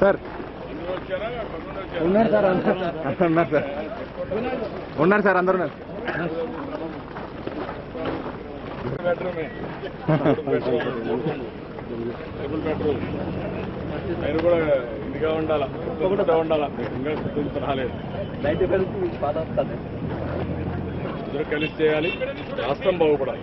Sir? ఉన్నారు sir అందరూ ఉన్నారు సార్. ఉన్నారు సార్ అందరూ ఉన్నారు. డబుల్ బెడ్రూమే కూడా ఇదిగా ఉండాలా? గుర్తుంటా ఉండాలా? ఇంకా గుర్తింపు రాలేదు. ఇద్దరు కలిసి చేయాలి. రాష్ట్రం బాగుపడాలి.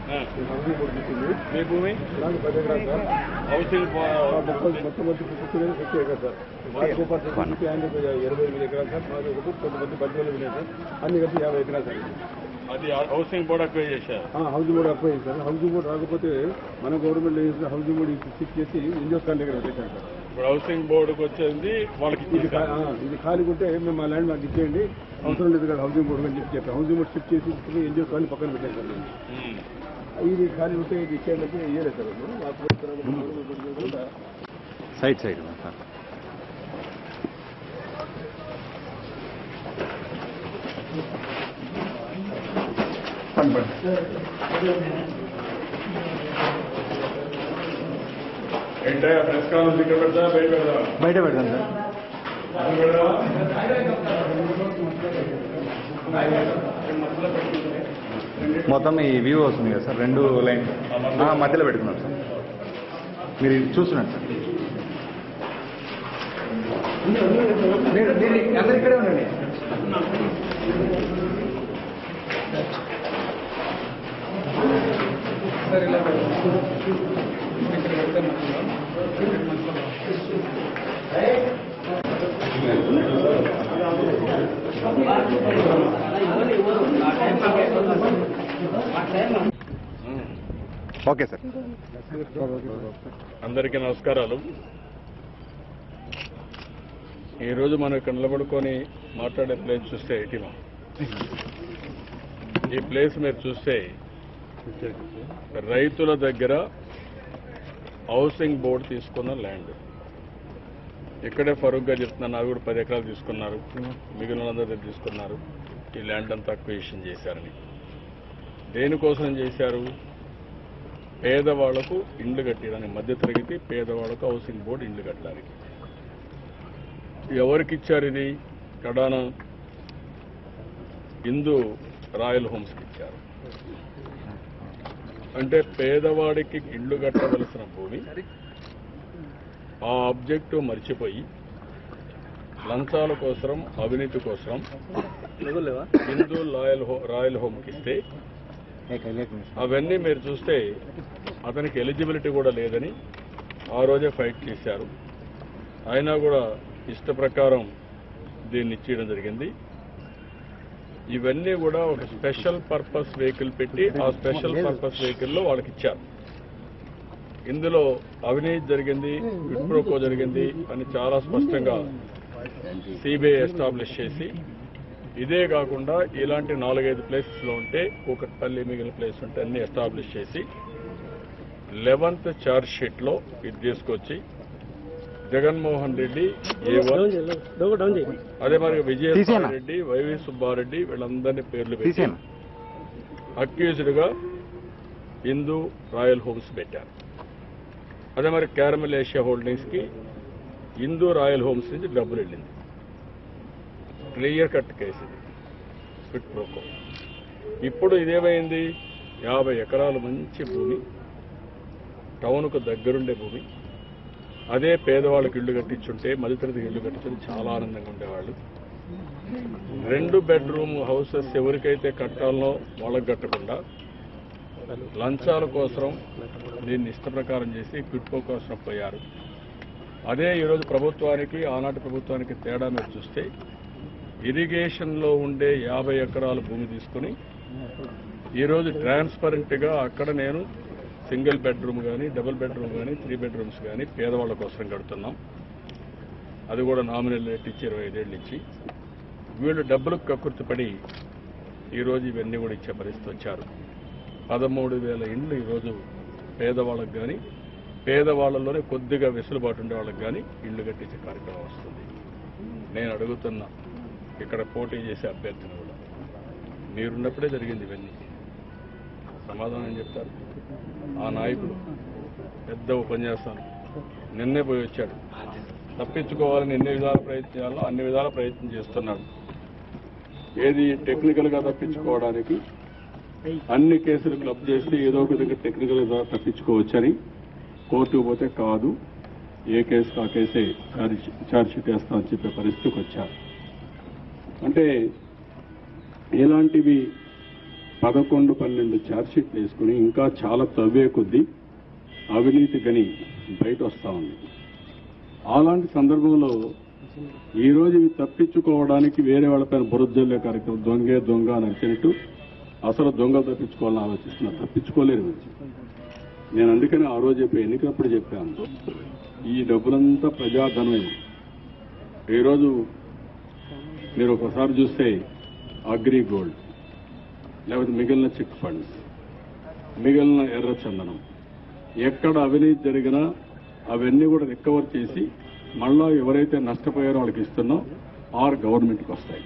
మీ భూమి? హౌసింగ్ ఇరవై ఎనిమిది ఎకరాలు సార్. మాది ఒకటి కొంతమంది పద్దెనిమిది ఉన్నాయి సార్. అన్ని కలిసి యాభై ఎకరాలు సార్. ఇది. అది హౌసింగ్ బోర్డ్ అక్వై చేశారు. Housing board apply housing board రాకపోతే మన గవర్నమెంట్ ఏం చేసింది హౌసింగ్ బోర్డు ఫిక్స్ చేసి కాల్ దగ్గర సార్. ఇప్పుడు హౌసింగ్ బోర్డుకి వచ్చేది వాళ్ళకి ఇది ఖాళీ ఉంటే మేము మా ల్యాండ్ మాకు ఇచ్చేయండి. అవసరం లేదు కదా హౌసింగ్ బోర్డు అని చెప్పి చెప్పాను హౌసింగ్ బోర్డు షిఫ్ట్ చేసి ఎన్జిఓ కాలనీ పక్కన సార్. ఉమ్. ఇది ఇయ్యలేదు సార్. ఇప్పుడు. మాకు కూడా సైడ్ సైడ్ సార్. ఏంటే ప్రెస్ కాన్ఫరెన్స్ ఇక్కడ పెడతా బయట పెడతా? బయట పెడతాం సార్? మొత్తం ఈ వ్యూ వస్తుంది కదా సార్ రెండు లైన్ ఆ, మధ్యలో పెట్టుకున్నాం సార్. మీరు ఇది చూస్తున్నారు సార్. అందరు ఇక్కడే ఉండండి. Okay sir. అందరికీ నమస్కారాలు. ఈరోజు మనం ఇక్కడ నిలబడుకొని మాట్లాడే ప్లేస్ చూస్తే ఇటీవల ఈ ప్లేస్ మీరు చూస్తే రైతుల దగ్గర హౌసింగ్ బోర్డు తీసుకున్న ల్యాండ్ ఇక్కడే ఫరూక్గా చెప్తున్నాను నాకు కూడా పది ఎకరాలు తీసుకున్నారు. మిగిలిన వాళ్ళందరి దగ్గర తీసుకున్నారు. ఈ ల్యాండ్ అంతా అక్విజిషన్ చేశారని. దేనికోసం చేశారు? పేదవాళ్ళకు ఇండ్లు కట్టడానికి మధ్యతరగతి పేదవాళ్ళకు హౌసింగ్ బోర్డు ఇండ్లు కట్టడానికి. ఎవరికి ఇచ్చారు ఇది? కడాన హిందూ రాయల్ హోమ్స్కి ఇచ్చారు. అంటే పేదవాడికి ఇల్లు కట్టవలసిన భూమి ఆ ఆబ్జెక్టివ్ మర్చిపోయి లంచాల కోసం అవినీతి కోసం హిందూ రాయల్ హో రాయల్ హోమ్కి ఇస్తే అవన్నీ మీరు చూస్తే అతనికి ఎలిజిబిలిటీ కూడా లేదని ఆ రోజే ఫైట్ చేశారు. అయినా కూడా ఇష్ట ప్రకారం దీన్ని ఇచ్చేయడం జరిగింది. ఇవన్నీ కూడా ఒక స్పెషల్ పర్పస్ వెహికల్ పెట్టి ఆ స్పెషల్ పర్పస్ వెహికల్లో వాళ్ళకి ఇచ్చారు. ఇందులో అవినీతి జరిగింది విప్రోకో జరిగింది అని చాలా స్పష్టంగా సిబిఐ ఎస్టాబ్లిష్ చేసి ఇదే కాకుండా ఇలాంటి నాలుగైదు ప్లేసెస్లో ఉంటే ఒక తల్లి మిగిలిన ప్లేస్ ఉంటే అన్ని ఎస్టాబ్లిష్ చేసి లెవెన్త్ ఛార్జ్ షీట్లో ఇది తీసుకొచ్చి జగన్మోహన్ రెడ్డి అదే మరి విజయసాయి? రెడ్డి వైవి సుబ్బారెడ్డి వీళ్ళందరినీ పేర్లు పెట్టి అక్యూజ్డ్గా హిందూ రాయల్ హోమ్స్ పెట్టారు. అదే మరి క్యారమల్ ఏషియా హోల్డింగ్స్కి హిందూ రాయల్ హోమ్స్ నుంచి డబ్బులు వెళ్ళింది. క్లియర్ కట్ కేసు ఇది క్విట్ ప్రోకో ఇప్పుడు ఇదేమైంది? యాభై ఎకరాలు మంచి భూమి. టౌన్కు దగ్గరుండే భూమి. అదే పేదవాళ్ళకి ఇల్లు కట్టించుంటే మధ్యతరగతి ఇల్లు కట్టించుంటే చాలా ఆనందంగా ఉండేవాళ్ళు. రెండు బెడ్రూమ్ హౌసెస్ ఎవరికైతే కట్టాలనో వాళ్ళకి కట్టకుండా లంచాల కోసం దీన్ని ఇష్ట ప్రకారం చేసి క్విట్కో కోసం పోయారు. అదే ఈరోజు ప్రభుత్వానికి ఆనాటి ప్రభుత్వానికి తేడా మీరు చూస్తే ఇరిగేషన్లో ఉండే యాభై ఎకరాల భూమి తీసుకుని ఈరోజు ట్రాన్స్పరెంట్గా అక్కడ నేను సింగిల్ బెడ్రూమ్ కానీ డబుల్ బెడ్రూమ్ కానీ త్రీ బెడ్రూమ్స్ కానీ పేదవాళ్ళ కోసం కడుతున్నాం. అది కూడా నామినల్ రేట్ ఇచ్చి ఇరవై ఐదేళ్ళు ఇచ్చి. వీళ్ళు డబ్బులకు కక్కుర్తిపడి ఈరోజు ఇవన్నీ కూడా ఇచ్చే పరిస్థితి వచ్చారు. పదమూడు వేల ఇండ్లు ఈరోజు పేదవాళ్ళకు కానీ పేదవాళ్ళలోనే కొద్దిగా వెసులుబాటు ఉండే వాళ్ళకి కానీ ఇళ్ళు కట్టించే కార్యక్రమం వస్తుంది. నేను అడుగుతున్నా ఇక్కడ పోటీ చేసే అభ్యర్థులు కూడా. మీరున్నప్పుడే జరిగింది ఇవన్నీ. సమాధానం చెప్తారు. ఆ నాయకుడు పెద్ద ఉపన్యాసం నిన్నే పోయి వచ్చాడు. తప్పించుకోవాలని ఎన్ని విధాల ప్రయత్నాలో అన్ని విధాల ప్రయత్నం చేస్తున్నాడు. ఏది టెక్నికల్గా తప్పించుకోవడానికి అన్ని కేసులు క్లబ్ చేసి ఏదో ఒక దగ్గర టెక్నికల్గా తప్పించుకోవచ్చని కోర్టుకు పోతే కాదు ఏ కేసు ఆ కేసే ఛార్జ్ ఛార్జ్ షీట్ వేస్తామని చెప్పే పరిస్థితికి వచ్చారు. అంటే ఇలాంటివి పదకొండు పన్నెండు ఛార్జ్షీట్లు వేసుకుని ఇంకా చాలా తవ్వే కొద్దీ అవినీతి గని బయట వస్తూ ఉంది. అలాంటి సందర్భంలో ఈరోజు ఇవి తప్పించుకోవడానికి వేరే వాళ్ళపైన బురదజల్లే కార్యక్రమం దొంగే దొంగ అని వచ్చినట్టు అసలు దొంగలు తప్పించుకోవాలని ఆలోచిస్తున్నారు తప్పించుకోలేరు మంచి నేను అందుకని ఆ రోజు చెప్పి ఎన్నికప్పుడు చెప్పాను. ఈ డబ్బులంతా ప్రజాధనమే. ఈరోజు మీరు ఒకసారి చూస్తే అగ్రి గోల్డ్ లేకపోతే మిగిలిన చిట్ ఫండ్స్ మిగిలిన ఎర్ర చందనం. ఎక్కడ అవినీతి జరిగినా అవన్నీ కూడా రికవర్ చేసి మళ్ళా ఎవరైతే నష్టపోయారో వాళ్ళకి ఇస్తున్నాం ఆర్ గవర్నమెంట్కి వస్తాయి.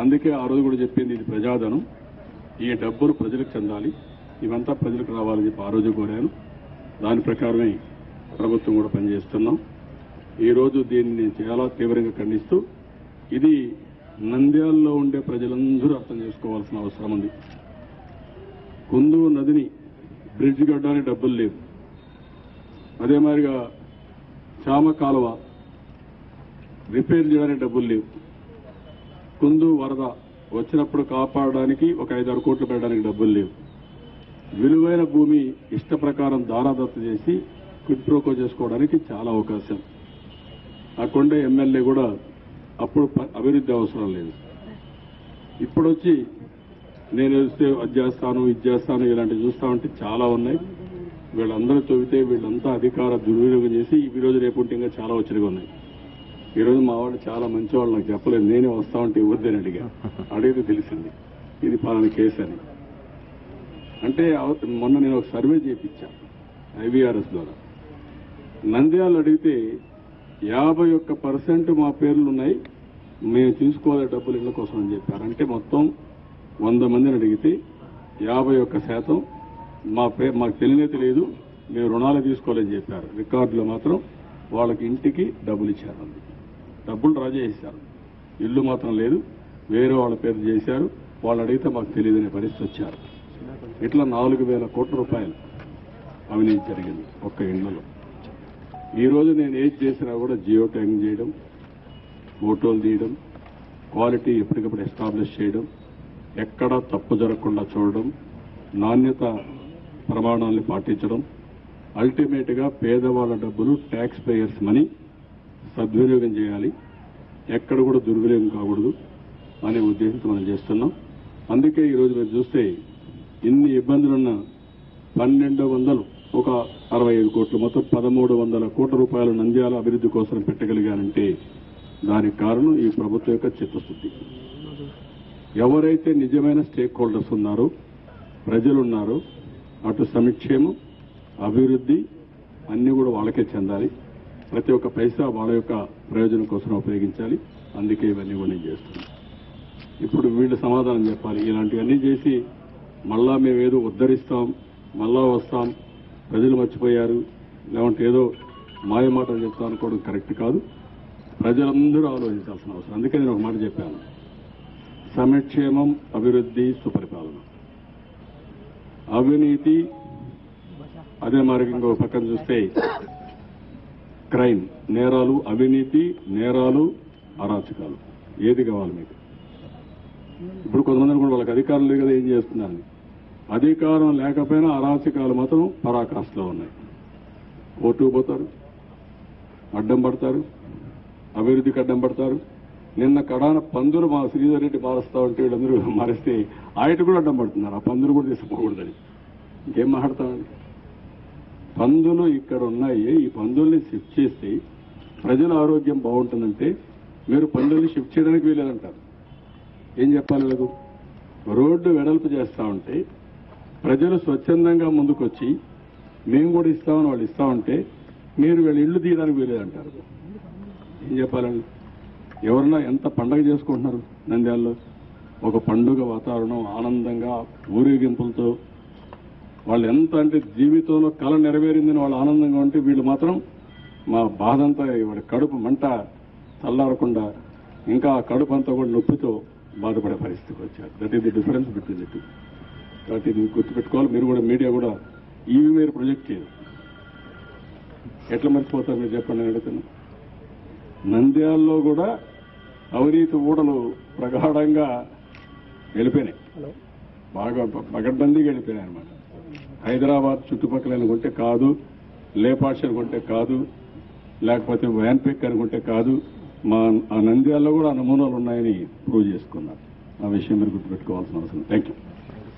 అందుకే ఆ రోజు కూడా చెప్పింది ఇది ప్రజాధనం. ఈ డబ్బులు ప్రజలకు చెందాలి. ఇవంతా ప్రజలకు రావాలని చెప్పి ఆ రోజు కోరాను. దాని ప్రకారమే ప్రభుత్వం కూడా పనిచేస్తున్నాం. ఈరోజు దీన్ని నేను చాలా తీవ్రంగా ఖండిస్తూ ఇది నంద్యాలలో ఉండే ప్రజలందరూ అర్థం చేసుకోవాల్సిన అవసరం ఉంది. కుందు నదిని బ్రిడ్జ్ కట్టడానికి డబ్బులు లేవు. అదే మాదిరిగా చామ కాలువ రిపేర్ చేయడానికి డబ్బులు లేవు. కుందు వరద వచ్చినప్పుడు కాపాడడానికి ఒక ఐదారు కోట్లు పెట్టడానికి డబ్బులు లేవు. విలువైన భూమి ఇష్ట ప్రకారం దారాదత్త చేసి క్విడ్ ప్రోకో చేసుకోవడానికి చాలా అవకాశం. ఆ కొండ ఎమ్మెల్యే కూడా అప్పుడు అభివృద్ధి అవసరం లేదు. ఇప్పుడు వచ్చి నేను వస్తే అది చేస్తాను ఇది చేస్తాను ఇలాంటివి చూస్తా ఉంటే చాలా ఉన్నాయి. వీళ్ళందరూ చెబితే వీళ్ళంతా అధికార దుర్వినియోగం చేసి ఈ రోజు రేపు ఇంకా చాలా వచ్చినవి ఉన్నాయి. ఈ రోజు మా వాళ్ళు చాలా మంచి వాళ్ళు నాకు చెప్పలేదు. నేనే వస్తా ఉంటే ఇవ్వద్దని అడిగా. అడిగితే తెలిసింది. ఇది పలానా కేసు అని. అంటే మొన్న నేను ఒక సర్వే చేయించా ఐవీఆర్ఎస్ ద్వారా. నంద్యాలు అడిగితే యాభై ఒక్క పర్సెంట్ మా పేర్లు ఉన్నాయి మేము తీసుకోవాలి డబ్బులు ఇళ్ళ కోసం అని చెప్పారు. అంటే మొత్తం వంద మందిని అడిగితే యాభై ఒక్క శాతం మా పేరు మాకు తెలియనే తెలియదు మేము రుణాలు తీసుకోవాలని చెప్పారు. రికార్డులో మాత్రం వాళ్ళకి ఇంటికి డబ్బులు ఇచ్చారు డబ్బులు డ్రా చేశారు ఇల్లు మాత్రం లేదు. వేరే వాళ్ళ పేరు చేశారు. వాళ్ళు అడిగితే మాకు తెలియదనే పరిస్థితి వచ్చారు. ఇట్లా నాలుగు వేల కోట్ల రూపాయలు అవినీతి జరిగింది ఒక్క ఇళ్ళలో. ఈ రోజు నేను ఏది చేసినా కూడా జియో ట్యాగ్ చేయడం ఫోటోలు తీయడం క్వాలిటీ ఎప్పటికప్పుడు ఎస్టాబ్లిష్ చేయడం ఎక్కడా తప్పు జరగకుండా చూడడం నాణ్యత ప్రమాణాలను పాటించడం అల్టిమేట్గా పేదవాళ్ళ డబ్బులు ట్యాక్స్ పేయర్స్ మనీ సద్వినియోగం చేయాలి. ఎక్కడ కూడా దుర్వినియోగం కాకూడదు అనే ఉద్దేశంతో మనం చేస్తున్నాం. అందుకే ఈరోజు మీరు చూస్తే ఇన్ని ఇబ్బందులున్న పన్నెండు వందలు ఒక అరవై ఐదు కోట్లు. మొత్తం పదమూడు వందల కోట్ల రూపాయలు నంద్యాల అభివృద్ధి కోసం పెట్టగలిగానంటే దానికి కారణం ఈ ప్రభుత్వం యొక్క చిత్తశుద్ధి. ఎవరైతే నిజమైన స్టేక్ హోల్డర్స్ ఉన్నారో ప్రజలు ఉన్నారో అటు సంక్షేమం అభివృద్ధి అన్ని కూడా వాళ్ళకే చెందాలి. ప్రతి ఒక్క పైసా వాళ్ళ యొక్క ప్రయోజనం కోసం ఉపయోగించాలి. అందుకే ఇవన్నీ కూడా నేను చేస్తున్నాను. ఇప్పుడు వీళ్ళు సమాధానం చెప్పాలి. ఇలాంటివన్నీ చేసి మళ్ళా మేము ఏదో ఉద్ధరిస్తాం మళ్ళా వస్తాం ప్రజలు మర్చిపోయారు. లేదంటే ఏదో మాయ మాటలు చెప్తా అనుకోవడం కరెక్ట్ కాదు. ప్రజలందరూ ఆలోచించాల్సిన అవసరం. అందుకే నేను ఒక మాట చెప్పాను. సమక్షేమం అభివృద్ధి సుపరిపాలన. అవినీతి అదే మార్గంగా పక్కన చూస్తే క్రైమ్. నేరాలు అవినీతి నేరాలు అరాచకాలు. ఏది కావాలి మీకు? ఇప్పుడు కొంతమంది కూడా వాళ్ళకి అధికారం లేదు కదా ఏం చేస్తున్నారు అధికారం లేకపోయినా అరాచకాలు మాత్రం పరాకాష్లో ఉన్నాయి. కోర్టుకు పోతారు అడ్డం పడతారు అభివృద్ధికి అడ్డం పడతారు. నిన్న కడాన పందులు మా శ్రీధర్ రెడ్డి మారుస్తా ఉంటే వీళ్ళందరూ మారిస్తే ఆయన కూడా అడ్డం పడుతున్నారు. ఆ పందులు కూడా తీసుకోకూడదని ఇంకేం మాట్లాడతామండి పందులు ఇక్కడ ఉన్నాయి. ఈ పందుల్ని షిఫ్ట్ చేస్తే ప్రజల ఆరోగ్యం బాగుంటుందంటే మీరు పందుల్ని షిఫ్ట్ చేయడానికి వీలేదంటారు. ఏం చెప్పాలి వీళ్ళకు? రోడ్డు వెడల్పు చేస్తా ఉంటే ప్రజలు స్వచ్ఛందంగా ముందుకొచ్చి మేము కూడా ఇస్తామని వాళ్ళు ఇస్తా ఉంటే మీరు వీళ్ళ ఇల్లు తీయడానికి వీలేదంటారు. ఏం చెప్పాలండి? ఎవరన్నా ఎంత పండగ చేసుకుంటున్నారు నంద్యాలలో? ఒక పండుగ వాతావరణం ఆనందంగా ఊరేగింపులతో వాళ్ళు ఎంత అంటే జీవితంలో కళ నెరవేరిందని వాళ్ళు ఆనందంగా ఉంటే వీళ్ళు మాత్రం మా బాధ అంతా కడుపు మంట చల్లారకుండా ఇంకా ఆ కడుపు అంతా కూడా నొప్పితో బాధపడే పరిస్థితికి వచ్చారు. That is the difference between the two. కాబట్టి ఇది గుర్తుపెట్టుకోవాలి. మీరు కూడా మీడియా కూడా ఇవి మీరు ప్రొజెక్ట్ చేయరు ఎట్లా మర్చిపోతారు మీరు చెప్పండి నేను అడుగుతున్నా నంద్యాలలో కూడా అవినీతి ఊడలు ప్రగాఢంగా వెళ్ళిపోయినాయి. బాగా పగడ్బందీగా వెళ్ళిపోయినాయి అనమాట హైదరాబాద్ చుట్టుపక్కల అనుకుంటే కాదు లేపాడ్స్ అనుకుంటే కాదు లేకపోతే వ్యాన్పిక్ అనుకుంటే కాదు మా ఆ నంద్యాలలో కూడా ఆ నమూనాలు ఉన్నాయని ప్రూవ్ చేసుకున్నారు. ఆ విషయం మీరు గుర్తుపెట్టుకోవాల్సిన అవసరం థ్యాంక్ యూ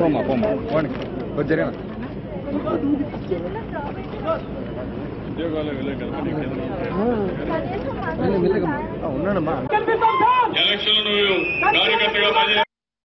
పోమ్మా పోమ్మా. పోండి. వచ్చారా ఉన్నానమ్మా. ఎలక్షన్ కార్యకర్తగా